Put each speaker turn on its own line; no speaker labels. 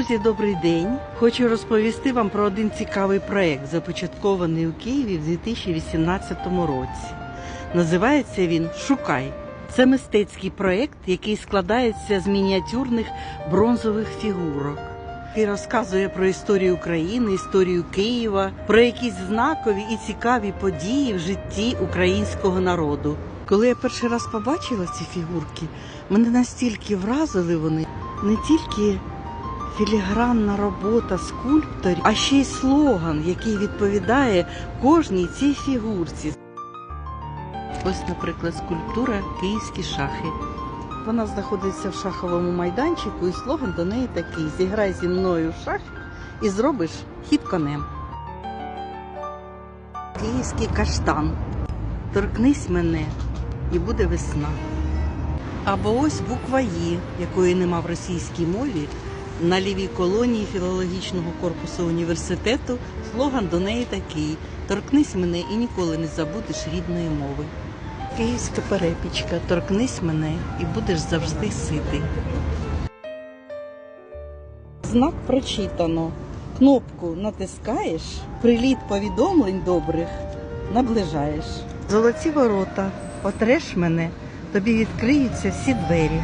Друзі, добрий день. Хочу розповісти вам про один цікавий проект, започаткований у Києві в 2018 році. Називається він Шукай. Це мистецький проект, який складається з мініатюрних бронзових фігурок. І розказує про історію України, історію Києва, про якісь знакові і цікаві події в житті українського народу. Коли я перший раз побачила ці фігурки, мене настільки вразили вони не тільки філігранна робота скульпторів, а ще й слоган, який відповідає кожній цій фігурці. Ось, наприклад, скульптура Київські шахи. Вона знаходиться в шаховому майданчику, і слоган до неї такий: зіграй зі мною в шахи і зробиш хід конем. Київський каштан. Торкнись мене і буде весна. Або ось буква «Є», якої нема в російській мові. На лівій колонії філологічного корпусу університету слоган до неї такий: Торкнись мене і ніколи не забудеш рідної мови. Київська перепічка, торкнись мене і будеш завжди ситий. Знак прочитано. Кнопку натискаєш, приліт повідомлень добрих наближаєш. Золоті ворота, отреш мене, тобі відкриються всі двері.